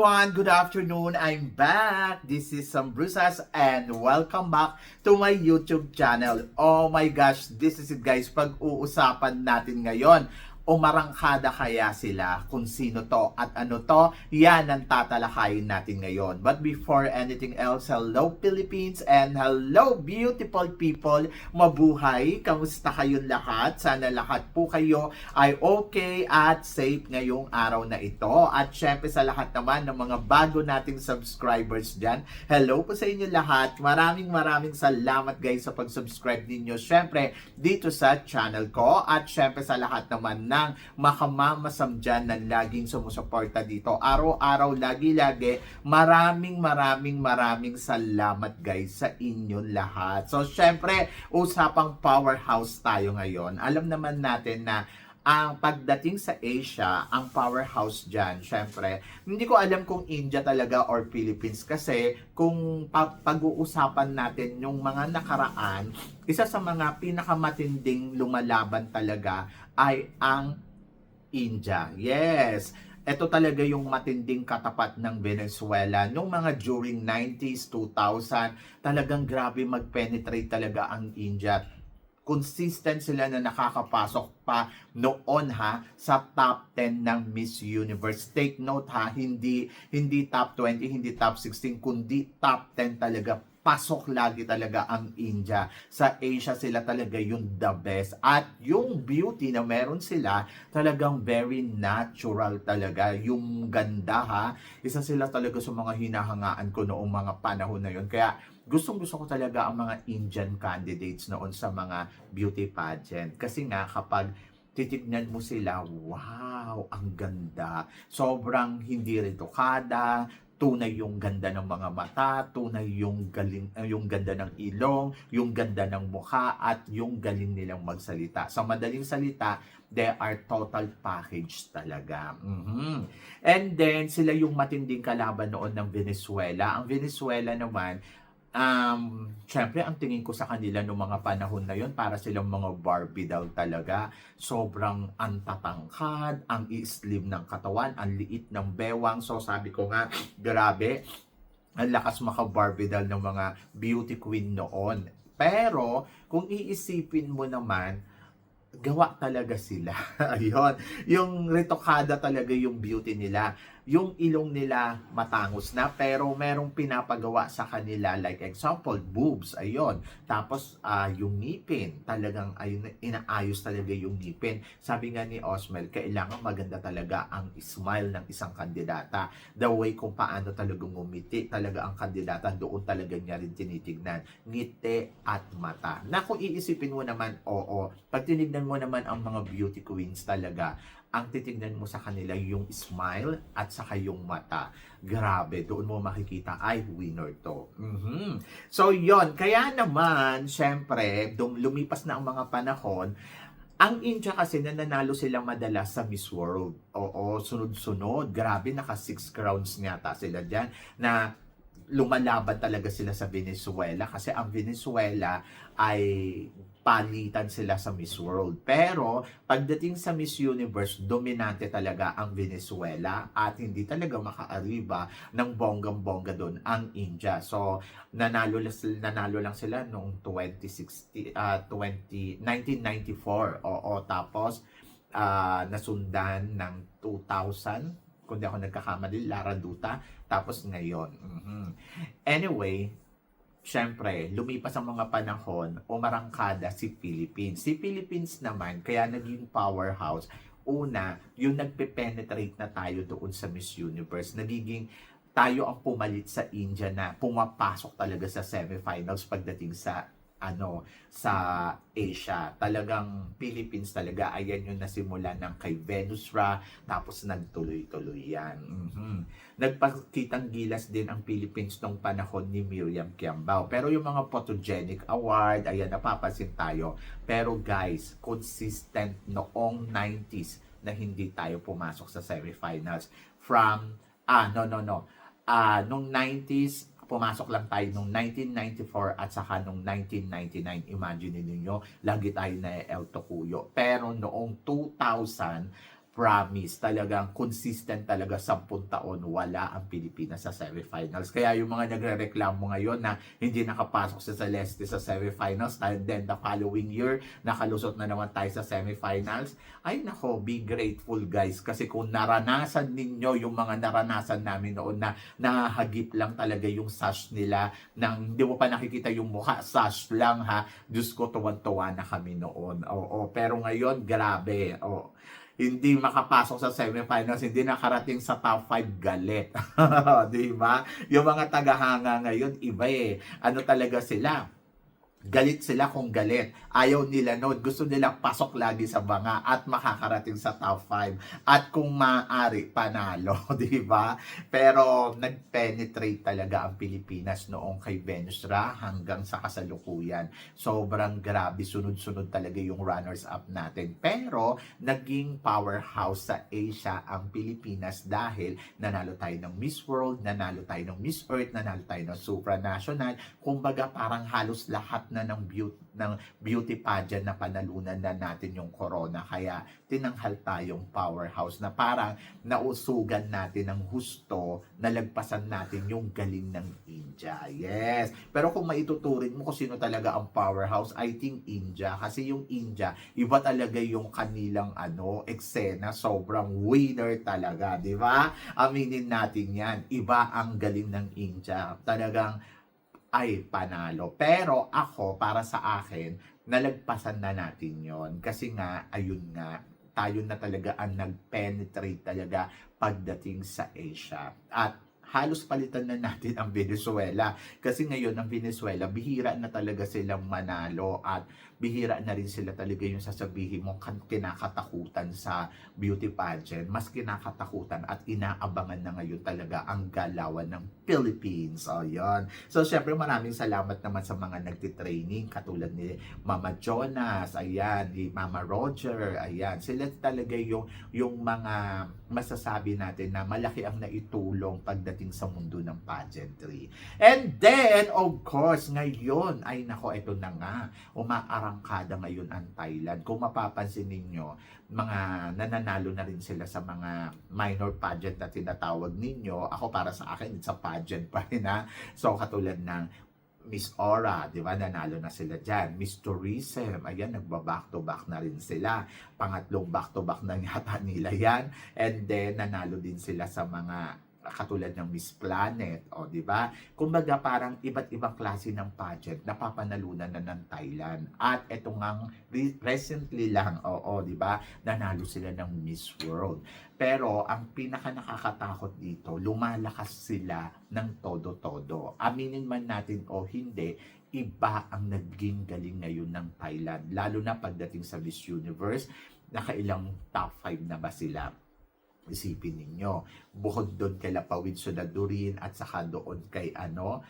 Everyone! Good afternoon! I'm back! This is Sam Brusas and welcome back to my YouTube channel. Oh my gosh, this is it guys. Pag-uusapan natin ngayon, umarangkada kaya sila kung sino to at ano to, yan ang tatalakayin natin ngayon. But before anything else, hello Philippines and hello beautiful people. Mabuhay! Kamusta kayong lahat? Sana lahat po kayo ay okay at safe ngayong araw na ito. At syempre sa lahat naman ng mga bago nating subscribers dyan, hello po sa inyo lahat. Maraming maraming salamat guys sa pag-subscribe ninyo. Syempre dito sa channel ko at syempre sa lahat naman ng makamamasam dyan na laging sumusuporta dito. Araw-araw, lagi-lagi, maraming maraming maraming salamat guys sa inyo lahat. So syempre, usapang powerhouse tayo ngayon. Alam naman natin na ang pagdating sa Asia, ang powerhouse dyan, syempre, hindi ko alam kung India talaga or Philippines kasi kung pa- pag-uusapan natin yung mga nakaraan, isa sa mga pinakamatinding lumalaban talaga ay ang India. Yes! Ito talaga yung matinding katapat ng Venezuela. Nung mga during 90s, 2000, talagang grabe mag-penetrate talaga ang India consistent sila na nakakapasok pa noon ha sa top 10 ng Miss Universe. Take note ha, hindi hindi top 20, hindi top 16, kundi top 10 talaga. Pasok lagi talaga ang India. Sa Asia sila talaga yung the best. At yung beauty na meron sila, talagang very natural talaga. Yung ganda ha, isa sila talaga sa mga hinahangaan ko noong mga panahon na yun. Kaya gustong gusto ko talaga ang mga Indian candidates noon sa mga beauty pageant. Kasi nga kapag titignan mo sila, wow, ang ganda. Sobrang hindi retokada, tunay yung ganda ng mga mata, tunay yung galing uh, yung ganda ng ilong, yung ganda ng mukha at yung galing nilang magsalita. Sa madaling salita, they are total package talaga. Mhm. And then sila yung matinding kalaban noon ng Venezuela. Ang Venezuela naman um, syempre, ang tingin ko sa kanila noong mga panahon na yon para silang mga Barbie doll talaga. Sobrang antatangkad, ang slim ng katawan, ang liit ng bewang. So, sabi ko nga, grabe, ang lakas maka-Barbie doll ng mga beauty queen noon. Pero, kung iisipin mo naman, gawa talaga sila. Ayun. Yung retokada talaga yung beauty nila. Yung ilong nila matangos na pero merong pinapagawa sa kanila like example boobs ayun. Tapos ah, yung ngipin talagang ayun inaayos talaga yung ngipin. Sabi nga ni Osmel kailangan maganda talaga ang smile ng isang kandidata. The way kung paano talaga ngumiti talaga ang kandidata doon talaga niya rin tinitignan ngiti at mata. Na iisipin mo naman oo. Pag tinignan mo naman ang mga beauty queens talaga ang titignan mo sa kanila yung smile at saka yung mata. Grabe, doon mo makikita, ay, winner to. Mhm. So, yon Kaya naman, syempre, dum lumipas na ang mga panahon, ang India kasi nananalo sila madalas sa Miss World. Oo, sunod-sunod. Grabe, naka six crowns yata sila dyan na lumalaban talaga sila sa Venezuela kasi ang Venezuela ay palitan sila sa Miss World. Pero pagdating sa Miss Universe, dominante talaga ang Venezuela at hindi talaga makaariba ng bonggang-bongga doon ang India. So nanalo, nanalo lang sila noong 2060, uh, 20, 1994. Oo, tapos uh, nasundan ng 2000 kung di ako nagkakamali, Lara Duta, tapos ngayon. Mhm. Anyway, syempre, lumipas ang mga panahon, umarangkada si Philippines. Si Philippines naman, kaya naging powerhouse, una, yung nagpe-penetrate na tayo doon sa Miss Universe. Nagiging tayo ang pumalit sa India na pumapasok talaga sa semifinals pagdating sa ano sa Asia. Talagang Philippines talaga. Ayan yung nasimula ng kay Venus Ra, tapos nagtuloy-tuloy yan. Mhm. Nagpakitang gilas din ang Philippines nung panahon ni Miriam Kiambao. Pero yung mga photogenic award, ayan, napapansin tayo. Pero guys, consistent noong 90s na hindi tayo pumasok sa semifinals. From, ah, no, no, no. Ah, nung 90s, pumasok lang tayo nung 1994 at saka nung 1999. Imagine ninyo, lagi tayo na El Tocuyo. Pero noong 2000, promise, talagang consistent talaga 10 taon wala ang Pilipinas sa semifinals. Kaya yung mga nagre-reklamo ngayon na hindi nakapasok sa Celeste sa semifinals and then the following year nakalusot na naman tayo sa semifinals, ay nako, be grateful guys kasi kung naranasan ninyo yung mga naranasan namin noon na nahagip lang talaga yung sash nila nang hindi mo pa nakikita yung mukha, sash lang ha. Diyos ko, tuwan-tuwa na kami noon. Oo, pero ngayon, grabe. Oo hindi makapasok sa semifinals, hindi nakarating sa top 5 galit. 'Di ba? Yung mga tagahanga ngayon, iba eh. Ano talaga sila? Galit sila kung galit. Ayaw nila noon. Gusto nila pasok lagi sa banga at makakarating sa top 5. At kung maaari, panalo. di ba? Pero nag-penetrate talaga ang Pilipinas noong kay Venusra hanggang sa kasalukuyan. Sobrang grabe. Sunod-sunod talaga yung runners-up natin. Pero naging powerhouse sa Asia ang Pilipinas dahil nanalo tayo ng Miss World, nanalo tayo ng Miss Earth, nanalo tayo ng supranational. Kumbaga parang halos lahat na ng beauty, ng beauty pageant na panalunan na natin yung corona. Kaya tinanghal tayong powerhouse na parang nausugan natin ng husto na lagpasan natin yung galing ng India. Yes. Pero kung maituturing mo kung sino talaga ang powerhouse, I think India. Kasi yung India, iba talaga yung kanilang ano, eksena. Sobrang winner talaga. Di ba? Aminin natin yan. Iba ang galing ng India. Talagang ay panalo. Pero ako, para sa akin, nalagpasan na natin yon Kasi nga, ayun nga, tayo na talaga ang nag-penetrate talaga pagdating sa Asia. At halos palitan na natin ang Venezuela. Kasi ngayon, ang Venezuela, bihira na talaga silang manalo at bihira na rin sila talaga yung sasabihin mo kinakatakutan sa beauty pageant. Mas kinakatakutan at inaabangan na ngayon talaga ang galawan ng Philippines. O, yun. So, syempre, maraming salamat naman sa mga nagtitraining katulad ni Mama Jonas, ayan, ni Mama Roger, ayan. Sila talaga yung, yung mga masasabi natin na malaki ang naitulong pagdating sa mundo ng pageantry. And then, of course, ngayon, ay nako, ito na nga, umaarangkada ngayon ang Thailand. Kung mapapansin ninyo, mga nananalo na rin sila sa mga minor pageant na tinatawag ninyo. Ako para sa akin, it's a pageant pa rin ha. So, katulad ng Miss Aura, di ba? Nanalo na sila dyan. Miss Tourism, ayan, nagba-back to back na rin sila. Pangatlong back to back na yata nila yan. And then, nanalo din sila sa mga katulad ng Miss Planet, o di ba? Kumbaga parang iba't ibang klase ng pageant na papanalunan na ng Thailand. At eto nga re- recently lang, oo, di ba? Nanalo sila ng Miss World. Pero ang pinaka nakakatakot dito, lumalakas sila ng todo-todo. Aminin man natin o hindi, iba ang naging galing ngayon ng Thailand. Lalo na pagdating sa Miss Universe, nakailang top 5 na ba sila? Isipin ninyo. Bukod doon kay Lapawid Sunadurin at saka doon kay ano,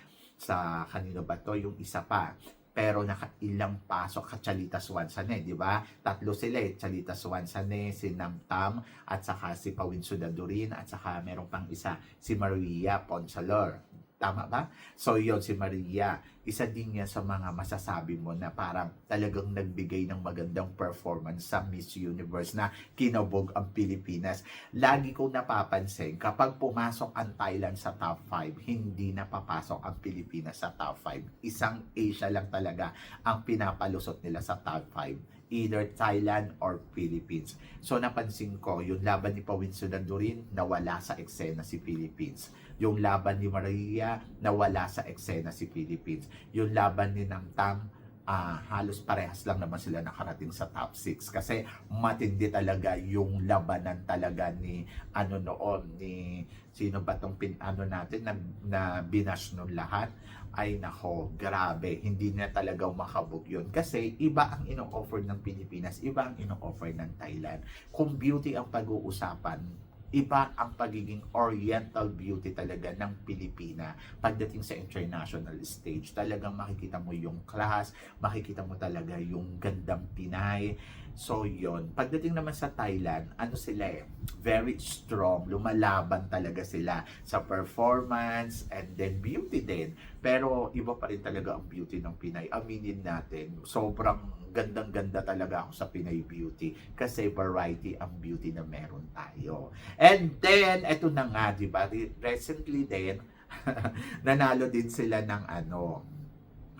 sa kanino ba to, yung isa pa. Pero nakailang pasok ka Chalitas Wansane, di ba? Tatlo sila eh, Chalitas Wansane, si Namtam, at saka si Pawin Sudadurin, at saka meron pang isa, si Maria Ponsalor. Tama ba? So yon si Maria, isa din yan sa mga masasabi mo na parang talagang nagbigay ng magandang performance sa Miss Universe na kinabog ang Pilipinas. Lagi kong napapansin, kapag pumasok ang Thailand sa top 5, hindi na papasok ang Pilipinas sa top 5. Isang Asia lang talaga ang pinapalusot nila sa top 5 either Thailand or Philippines. So napansin ko, yung laban ni Pawin Sudandurin, nawala sa eksena si Philippines. Yung laban ni Maria, nawala sa eksena si Philippines. Yung laban ni Namtam, ah, halos parehas lang naman sila nakarating sa top 6 kasi matindi talaga yung labanan talaga ni ano noon ni sino ba tong pin ano natin na, na binash nung lahat ay nako grabe hindi na talaga makabog yun kasi iba ang ino-offer ng Pilipinas iba ang ino-offer ng Thailand kung beauty ang pag-uusapan iba ang pagiging oriental beauty talaga ng Pilipina pagdating sa international stage. Talagang makikita mo yung class, makikita mo talaga yung gandang Pinay, So yon Pagdating naman sa Thailand, ano sila eh, very strong, lumalaban talaga sila sa performance and then beauty din. Pero iba pa rin talaga ang beauty ng Pinay. Aminin natin, sobrang gandang-ganda talaga ako sa Pinay beauty kasi variety ang beauty na meron tayo. And then, eto na nga, di ba? Re- Recently din, nanalo din sila ng ano,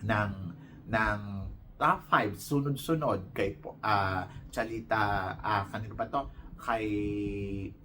ng, ng top 5 sunod-sunod kay ah Chalita ah kanino ba to? Kay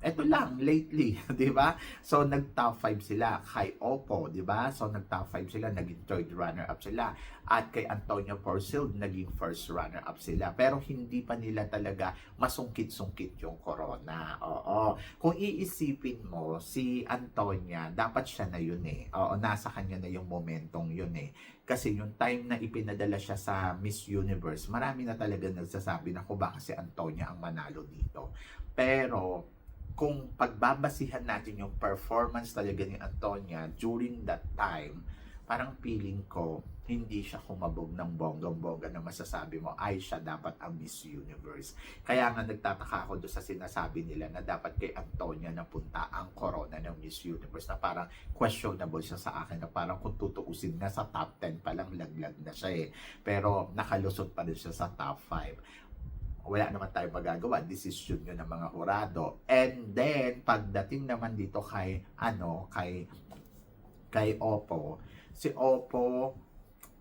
eto lang lately di ba? So nag top 5 sila. Kay Oppo di ba? So nag top 5 sila. Naging third runner up sila at kay Antonio Porcel naging first runner up sila. Pero hindi pa nila talaga masungkit-sungkit yung corona. Oo. Kung iisipin mo si Antonia dapat siya na yun eh. Oo nasa kanya na yung momentong yun eh. Kasi yung time na ipinadala siya sa Miss Universe, marami na talaga nagsasabi na ko baka si Antonia ang manalo dito. Pero kung pagbabasihan natin yung performance talaga ni Antonia during that time, parang feeling ko hindi siya kumabog ng bonggang-bongga na masasabi mo ay siya dapat ang Miss Universe. Kaya nga nagtataka ako doon sa sinasabi nila na dapat kay Antonia napunta ang corona ng Miss Universe na parang questionable siya sa akin na parang kung tutuusin nga sa top 10 pa lang laglag na siya eh. Pero nakalusot pa rin siya sa top 5 wala naman tayo magagawa. Decision yun ng mga hurado. And then, pagdating naman dito kay, ano, kay, kay Oppo, si Oppo,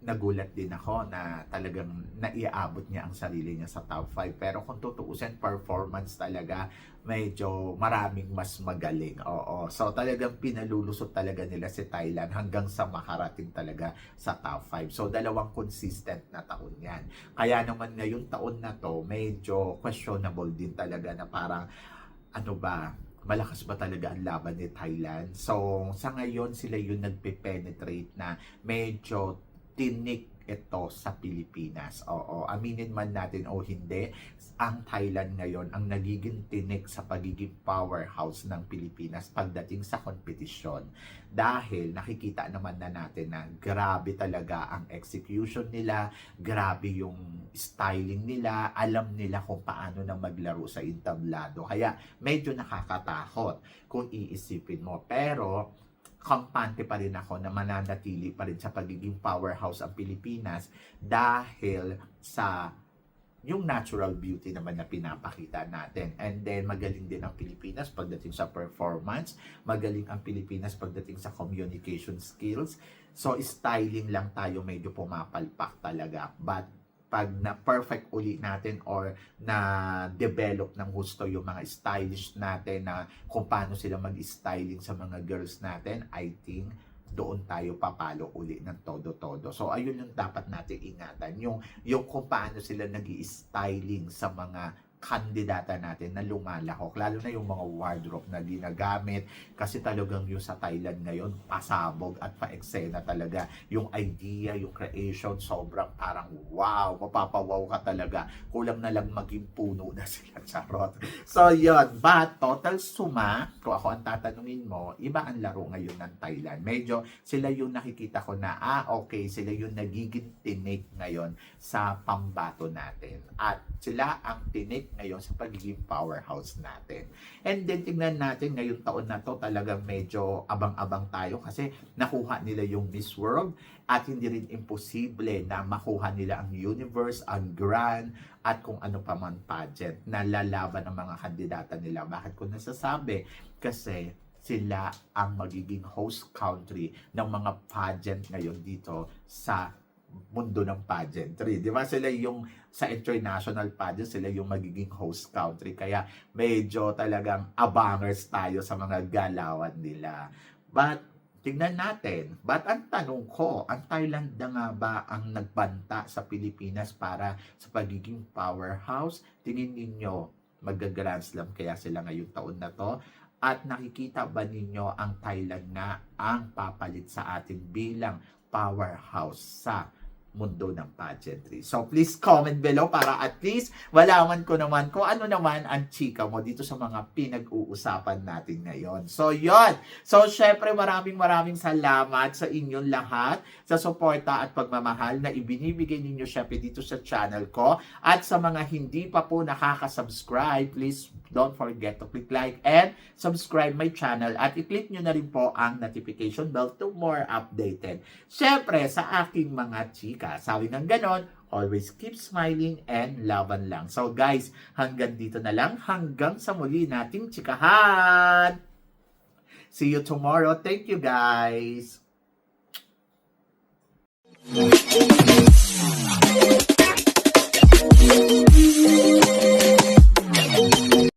nagulat din ako na talagang naiabot niya ang sarili niya sa top 5. Pero kung tutuusin, performance talaga, medyo maraming mas magaling. Oo. So talagang pinalulusot talaga nila si Thailand hanggang sa makarating talaga sa top 5. So dalawang consistent na taon yan. Kaya naman ngayong taon na to, medyo questionable din talaga na parang ano ba, malakas ba talaga ang laban ni Thailand? So, sa ngayon, sila yung nagpe-penetrate na medyo tinik ito sa Pilipinas. Oo, aminin man natin o hindi, ang Thailand ngayon ang nagiging tinik sa pagiging powerhouse ng Pilipinas pagdating sa kompetisyon. Dahil nakikita naman na natin na grabe talaga ang execution nila, grabe yung styling nila, alam nila kung paano na maglaro sa entablado. Kaya medyo nakakatakot kung iisipin mo. Pero kampante pa rin ako na mananatili pa rin sa pagiging powerhouse ang Pilipinas dahil sa yung natural beauty naman na pinapakita natin. And then, magaling din ang Pilipinas pagdating sa performance. Magaling ang Pilipinas pagdating sa communication skills. So, styling lang tayo medyo pumapalpak talaga. But, pag na perfect uli natin or na develop ng gusto yung mga stylish natin na kung paano sila mag-styling sa mga girls natin, I think doon tayo papalo uli ng todo-todo. So, ayun yung dapat natin ingatan. Yung, yung kung paano sila nag styling sa mga kandidata natin na lumalahok. Lalo na yung mga wardrobe na ginagamit. Kasi talagang yung sa Thailand ngayon, pasabog at pa-eksena talaga. Yung idea, yung creation, sobrang parang wow, mapapawaw ka talaga. Kulang na lang maging puno na sila, charot. So, yun. But, total suma, kung ako ang tatanungin mo, iba ang laro ngayon ng Thailand. Medyo sila yung nakikita ko na, ah, okay, sila yung nagiging tinik ngayon sa pambato natin. At sila ang tinik ngayon sa pagiging powerhouse natin. And then tingnan natin ngayong taon na to talagang medyo abang-abang tayo kasi nakuha nila yung Miss World at hindi rin imposible na makuha nila ang universe, ang grand at kung ano pa man pageant na lalaban ang mga kandidata nila. Bakit ko nasasabi? Kasi sila ang magiging host country ng mga pageant ngayon dito sa mundo ng pageantry. Di ba? Sila yung sa international pageant, sila yung magiging host country. Kaya medyo talagang abangers tayo sa mga galawan nila. But, tingnan natin. But ang tanong ko, ang Thailand na nga ba ang nagbanta sa Pilipinas para sa pagiging powerhouse? Tingin ninyo, mag-grand slam kaya sila ngayong taon na to? At nakikita ba ninyo ang Thailand na ang papalit sa atin bilang powerhouse sa mundo ng pageantry. So please comment below para at least malaman ko naman kung ano naman ang chika mo dito sa mga pinag-uusapan natin ngayon. So yon. So syempre maraming maraming salamat sa inyong lahat sa suporta at pagmamahal na ibinibigay ninyo syempre dito sa channel ko. At sa mga hindi pa po nakaka-subscribe, please don't forget to click like and subscribe my channel at i-click nyo na rin po ang notification bell to more updated. Syempre, sa aking mga chika, ka. Sabi ng ganon, always keep smiling and laban lang. So guys, hanggang dito na lang. Hanggang sa muli nating tsikahan. See you tomorrow. Thank you guys. Thank you.